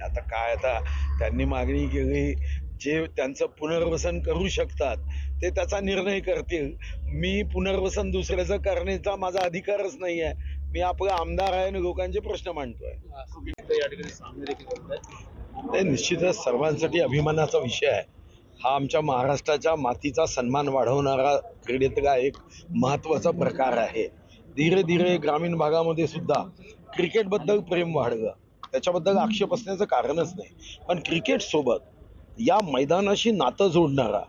आता काय आता त्यांनी मागणी केली जे त्यांचं पुनर्वसन करू शकतात ते त्याचा निर्णय करतील. मी पुनर्वसन दुसऱ्याचं करण्याचा माझा अधिकारच नाही आहे. मी आपला आमदार आहे आणि लोकांचे प्रश्न मांडतोय. ते निश्चितच सर्वांसाठी अभिमानाचा विषय आहे. हा आमच्या महाराष्ट्राच्या मातीचा सन्मान वाढवणारा क्रीडेतला एक महत्त्वाचा प्रकार आहे. धीरे धीरे ग्रामीण भागामध्ये सुद्धा क्रिकेटबद्दल प्रेम वाढलं. त्याच्याबद्दल आक्षेप असण्याचं कारणच नाही. पण क्रिकेट सोबत या मैदानाशी नातं जोडणारा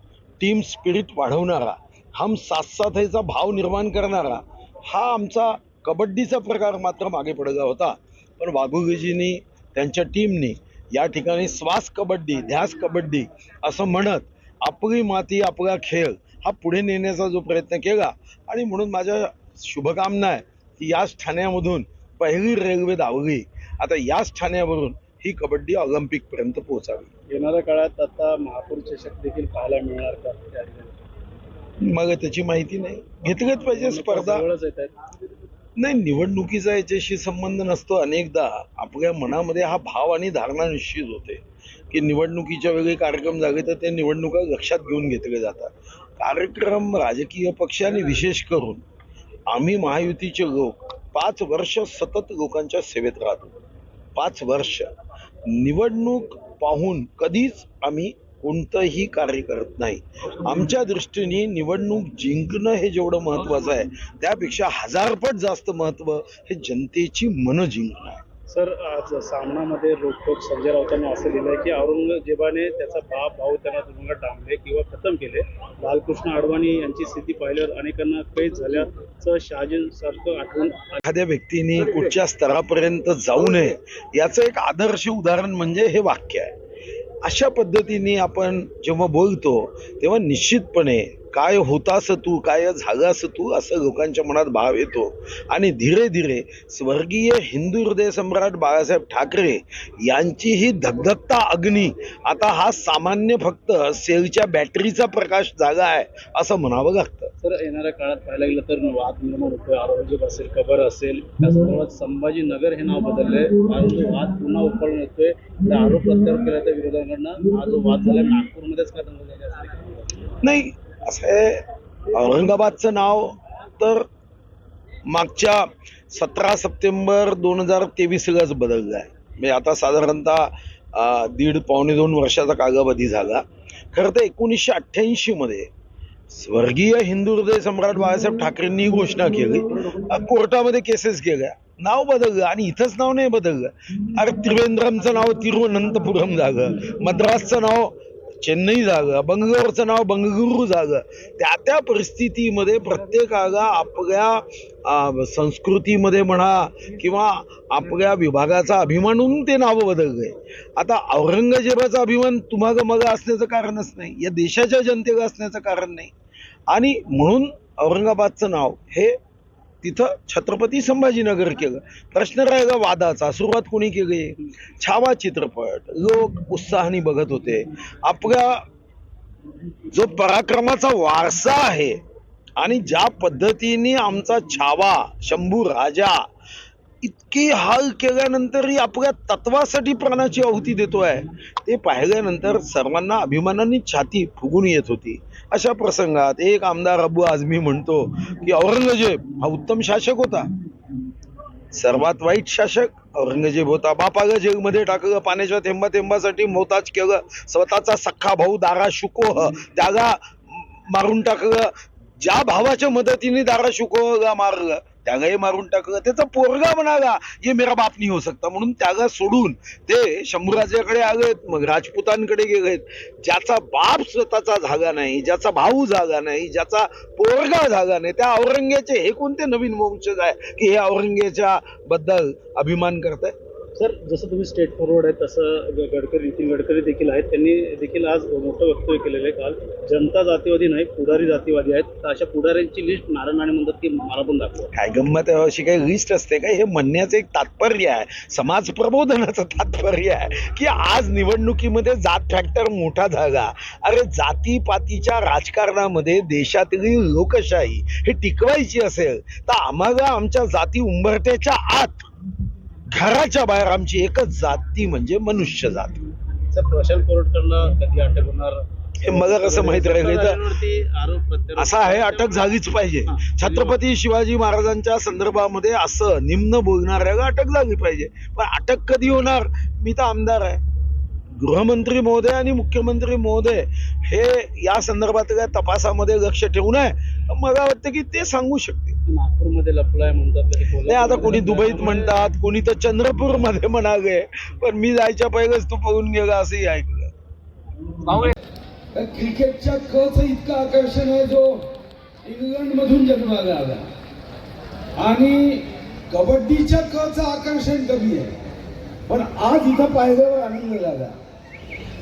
टीम स्पिरिट वाढवणारा हम साथ साथ भाव निर्माण करणारा हा आमचा कबड्डीचा प्रकार मात्र मागे पडला होता. पण वाघुगीजींनी त्यांच्या टीमनी या ठिकाणी श्वास कबड्डी ध्यास कबड्डी असं म्हणत आपली माती आपला खेळ हा पुढे नेण्याचा जो प्रयत्न केला. आणि म्हणून माझ्या शुभकामना आहे की याच ठाण्यामधून पहिली रेल्वे धावली आता याच ठाण्यावरून ही कबड्डी ऑलिम्पिकपर्यंत पोहोचावी. येणाऱ्या काळात आता महापौर चषक देखील पाहायला मिळणार का? त्या ठिकाणी मग त्याची माहिती नाही. घेतलीच पाहिजे स्पर्धा. जवळच येत आहेत. नाही निवडणुकीचा याच्याशी संबंध नसतो. अनेकदा आपल्या मनामध्ये हा भाव आणि धारणा निश्चित होते. की निवडणुकीच्या वेळी कार्यक्रम झाले तर ते निवडणुका लक्षात घेऊन घेतले जातात. कार्यक्रम राजकीय पक्ष आणि विशेष करून आम्ही महायुतीचे लोक पाच वर्ष सतत लोकांच्या सेवेत राहतो. पाच वर्ष निवडणूक पाहून कधीच आम्ही कोणतंही कार्य करत नाही. आमच्या दृष्टीने निवडणूक जिंकणं हे जेवढं महत्वाचं आहे त्यापेक्षा हजारपट जास्त महत्त्व हे जनतेची मन जिंकणं आहे. सर आज सामनामध्ये रोखोक संजय राऊतांना असं लिहिलंय की औरंगजेबाने त्याचा बाप भाऊ त्यांना तुरुंगात डांबले किंवा खतम केले. लालकृष्ण अडवाणी यांची स्थिती पाहिल्यावर अनेकांना कैद झाल्याचं शहाजीन सारखं आठवण एखाद्या व्यक्तीने कुठच्या स्तरापर्यंत जाऊ नये याचं एक आदर्श उदाहरण म्हणजे हे वाक्य आहे. अशा पद्धतीने आपण जेव्हा बोलतो तेव्हा निश्चितपणे काय होतास तू? काय झालास तू? असं लोकांच्या मनात भाव येतो. आणि धीरे धीरे स्वर्गीय हिंदू हृदय सम्राट बाळासाहेब ठाकरे यांची ही धगधगता अग्नी. आता हा सामान्य फक्त सेलच्या बॅटरीचा प्रकाश जागा आहे असं म्हणावं लागतं. सर येणाऱ्या काळात पाहायला गेलं तर वाद निर्माण होतोय औरंगजेब असेल कबर असेल. त्या संदर्भात संभाजीनगर हे नाव बदललंय. परंतु वाद पुन्हा उफाळून येतोय. त्या आरोप प्रत्यारोप केला त्या विरोधकांना हा जो वाद झाला नागपूरमध्येच का. नाही असं आहे. औरंगाबादचं नाव तर मागच्या सतरा सप्टेंबर दोन हजार तेवीसलाच बदललं आहे. म्हणजे आता साधारणतः दीड पावणे दोन वर्षाचा कालावधी झाला. खरं तर एकोणीसशे अठ्ठ्याऐंशीमध्ये स्वर्गीय हिंदू हृदय सम्राट बाळासाहेब ठाकरेंनी घोषणा केली. कोर्टामध्ये केसेस केल्या. नाव बदललं आणि इथंच नाव नाही बदललं. अरे त्रिवेंद्रमचं नाव तिरुवनंतपुरम झालं. मद्रासचं नाव चेन्नई जागं बंगलोरचं नाव बंगळुरू जागं. त्या त्या परिस्थितीमध्ये प्रत्येकाला आपल्या संस्कृतीमध्ये म्हणा किंवा आपल्या विभागाचा अभिमान म्हणून ते नावं बदलले आता औरंगजेबाचा अभिमान तुम्हाला मग असण्याचं कारणच नाही. या देशाच्या जनतेला असण्याचं कारण नाही. आणि म्हणून औरंगाबादचं नाव हे तिथं छत्रपती संभाजीनगर केलं. प्रश्न राहिला वादाचा सुरुवात कोणी केली? छावा चित्रपट. लोक उत्साहाने बघत होते. आपल्या जो पराक्रमाचा वारसा आहे आणि ज्या पद्धतीने आमचा छावा शंभू राजा इतकी हाल केल्यानंतरही आपल्या तत्वासाठी प्राणाची आहुती देतोय. ते पाहिल्यानंतर सर्वांना अभिमानाने छाती फुगून येत होती. अशा प्रसंगात एक आमदार अबू आझमी म्हणतो की औरंगजेब हा उत्तम शासक होता. सर्वात वाईट शासक औरंगजेब होता. बापाग जेलमध्ये टाकलं पाण्याच्या थेंबा थेंबासाठी मोताज केलं स्वतःचा सख्खा भाऊ दारा शुकोह त्याला मारून टाकलं ज्या भावाच्या मदतीने दारा शुकोहला मारलं त्यागाही मारून टाकलं त्याचा पोरगा म्हणाला ये मेरा बाप नाही हो सकता. म्हणून त्यागा सोडून ते शंभूराजाकडे आगत मग राजपुतांकडे गेलेत. ज्याचा बाप स्वतःचा जागा नाही ज्याचा भाऊ जागा नाही ज्याचा पोरगा जागा नाही त्या औरंगेचे हे कोणते नवीन वंशज आहे की हे औरंगेच्या बद्दल अभिमान आहे सर जसं तुम्ही स्टेट फॉरवर्ड आहे तसं गडकरी नितीन गडकरी देखील आहेत. त्यांनी देखील आज मोठं वक्तव्य केलेलं आहे काल. जनता जातीवादी नाही पुढारी जातीवादी आहेत. तर अशा पुढाऱ्यांची लिस्ट नारायण राणे म्हणतात की मला पण दाखवा. काय गंमत आहे? अशी काही लिस्ट असते का? हे म्हणण्याचं एक तात्पर्य आहे. समाज प्रबोधनाचं तात्पर्य आहे की आज निवडणुकीमध्ये जात फॅक्टर मोठा झाला. अरे जातीपातीच्या राजकारणामध्ये देशातली लोकशाही हे टिकवायची असेल तर आम्हाला आमच्या जाती उंबरट्याच्या आत घराच्या बाहेर आमची एकच जात ती म्हणजे मनुष्य जात. सर प्रशांत कोरटकरला कधी अटक होणार? हे मला कसं माहीत राहिलं असं आहे अटक झालीच पाहिजे. छत्रपती शिवाजी महाराजांच्या संदर्भामध्ये असं निम्न बोलणाऱ्याला अटक झाली पाहिजे. पण अटक कधी होणार? मी तर आमदार आहे. गृहमंत्री महोदय आणि मुख्यमंत्री महोदय हे या संदर्भातल्या तपासामध्ये लक्ष ठेवून आहे. मला वाटतं की ते सांगू शकते नागपूरमध्ये लफलाय म्हणतात नाही आता कोणी दुबईत म्हणतात कोणी तर चंद्रपूरमध्ये म्हणाले पण मी जायच्या पहिलेच तू पळून गेला असंही ऐकलं. तर क्रिकेटच्या कच इतकं आकर्षण आहे जो इंग्लंड मधून जन्माला आला. आणि कबड्डीच्या कचं आकर्षण कमी आहे. पण आज इथं पाहिल्यावर आनंद झाला.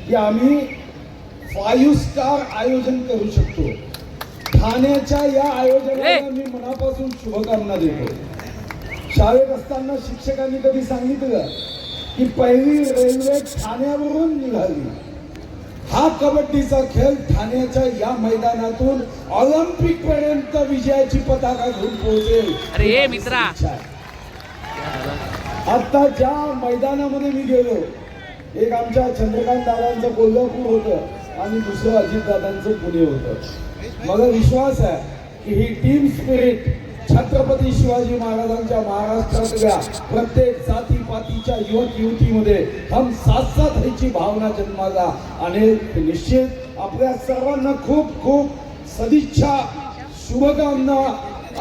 की आम्ही फाईव्ह स्टार आयोजन करू शकतो. ठाण्याच्या या आयोजनाला मी मनापासून शुभकामना देतो. शाळेत असताना शिक्षकांनी कधी सांगितलं की पहिली रेल्वे ठाण्यावरून निघाली? हा कबड्डीचा खेळ ठाण्याच्या या मैदानातून ऑलिम्पिक पर्यंत विजयाची पताका घेऊन पोहोचेल. अरे मित्रा. आता ज्या मैदानामध्ये मी गेलो एक आमच्या चंद्रकांत दादांचं कोल्हापूर होतं आणि दुसरं अजितदादांचं पुणे होतं. मला विश्वास आहे की ही टीम स्पिरिट छत्रपती शिवाजी महाराजांच्या महाराष्ट्रातल्या प्रत्येक जातीपातीच्या युवक युवतीमध्ये हम साथ साथ ह्याची भावना जन्माला आणि निश्चित आपल्या सर्वांना खूप खूप सदिच्छा शुभकामना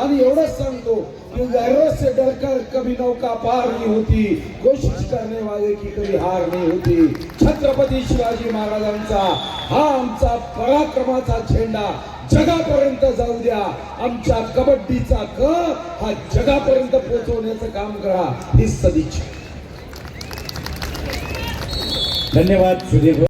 आणि एवढंच सांगतो. कि लहरों से डरकर कभी नौका पार नहीं होती। कोशिश करने वाले की कभी हार नहीं होती। छत्रपती शिवाजी महाराजांचा हा आमचा पराक्रमाचा झेंडा जगापर्यंत जाऊ द्या. आमच्या कबड्डीचा क हा जगापर्यंत पोहोचवण्याचं काम करा. ही सदिच्छा. धन्यवाद सुधीर